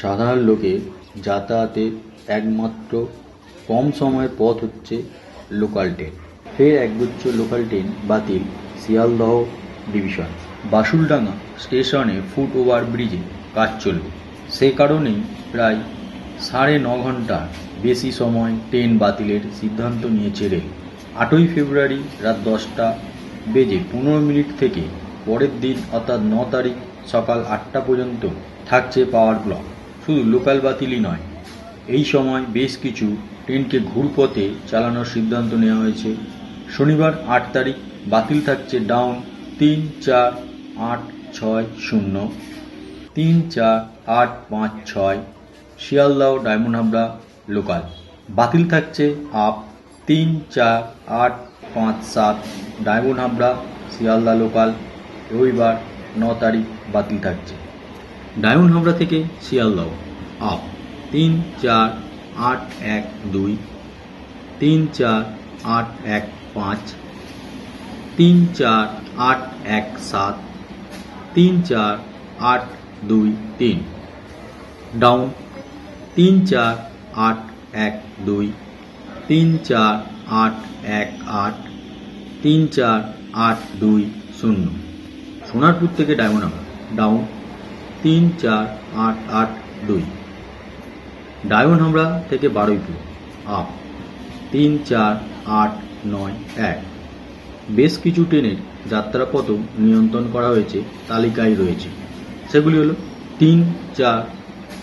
সাধারণ লোকের যাতায়াতের একমাত্র কম সময়ের পথ হচ্ছে লোকাল ট্রেন ফের একগুচ্ছ লোকাল ট্রেন বাতিল শিয়ালদহ ডিভিশন বাসুলডাঙ্গা স্টেশনে ফুট ওভার ব্রিজে কাজ চলবে। সে কারণেই প্রায় সাড়ে ন ঘণ্টার বেশি সময় ট্রেন বাতিলের সিদ্ধান্ত নিয়েছে রেল। আটই ফেব্রুয়ারি রাত দশটা বেজে পনেরো মিনিট থেকে পরের দিন অর্থাৎ ন তারিখ সকাল আটটা পর্যন্ত থাকছে পাওয়ার ব্লক শুধু লোকাল বাতিলই নয়, এই সময় বেশ কিছু ট্রেনকে ঘুরপথে চালানোর সিদ্ধান্ত নেওয়া হয়েছে। শনিবার আট তারিখ বাতিল থাকছে ডাউন তিন চার আট ছয় শূন্য, তিন চার আট পাঁচ ছয় শিয়ালদাহ ডায়মন্ড হাবড়া লোকাল। বাতিল থাকছে আপ তিন চার আট পাঁচ সাত ডায়মন্ড হাবড়া শিয়ালদা লোকাল। রবিবার ন তারিখ বাতিল থাকছে। ডায়মন্ড হাবড়া থেকে শিয়ালদাহ। আপ তিন চার আট এক দুই। তিন চার আট এক পাঁচ। তিন চার আট এক সাত। তিন চার আট দুই তিন। ডাউন। তিন চার আট এক দুই। তিন চার আট এক আট। তিন চার আট দুই শূন্য। সোনারপুর থেকে ডায়মন্ড ডাউন। তিন চার আট আট দুই। ডায়মন্ড হাবড়া থেকে বারুইপুর। আপ। তিন চার আট নয় এক। বেশ কিছু ট্রেনের যাত্রাপথ নিয়ন্ত্রণ করা হয়েছে, তালিকায় রয়েছে। সেগুলি হলো তিন চার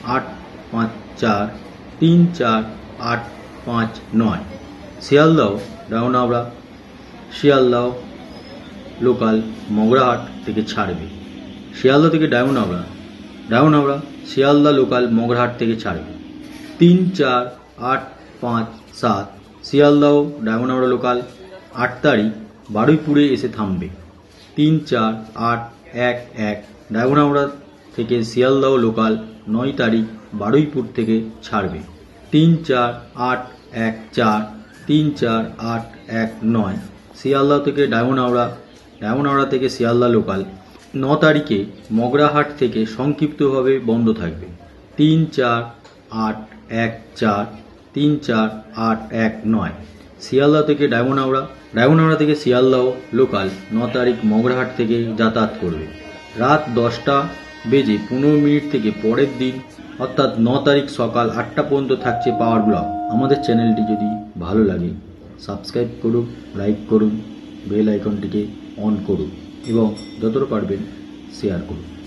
আট পাঁচ চার, তিন চার আট পাঁচ নয়। শিয়ালদাহ ডাউনাবড়া শিয়ালদাহ লোকাল মগরাহাট থেকে ছাড়বে। শিয়ালদা থেকে Diamond Harbour Diamond Harbour Sealdah local Magrahat থেকে ছাড়বে। তিন, চার, আট, পাঁচ, সাত শিয়ালদাহ ডায়মন্ডহাবড়া লোকাল আট তারিখ বারুইপুরে এসে থামবে। তিন, চার, আট, এক এক ডায়মন্ডহাবড়া থেকে শিয়ালদাহ লোকাল নয় তারিখ বারুইপুর থেকে ছাড়বে। তিন, চার, আট, এক, চার, তিন, চার, আট, এক, নয়, শিয়ালদা থেকে ডায়মন্ড হাওড়া ডায়মন্ড হাওড়া থেকে শিয়ালদা লোকাল ন তারিখে মগরাহাট থেকে সংক্ষিপ্তভাবে বন্ধ থাকবে। তিন চার আট এক চার তিন চার আট এক নয়। শিয়ালদা থেকে ডায়মন্ড হাওড়া থেকে শিয়ালদাহ লোকাল ন তারিখ মগরাহাট থেকে যাতায়াত করবে। রাত দশটা বেজে পনেরো মিনিট থেকে পরের দিন, অর্থাৎ ন তারিখ সকাল আটটা পর্যন্ত থাকছে পাওয়ার ব্লক আমাদের চ্যানেলটি যদি ভালো লাগে সাবস্ক্রাইব করুন লাইক করুন বেল আইকনটিকে অন করুন। এবং যতটা পারবেন শেয়ার করুন।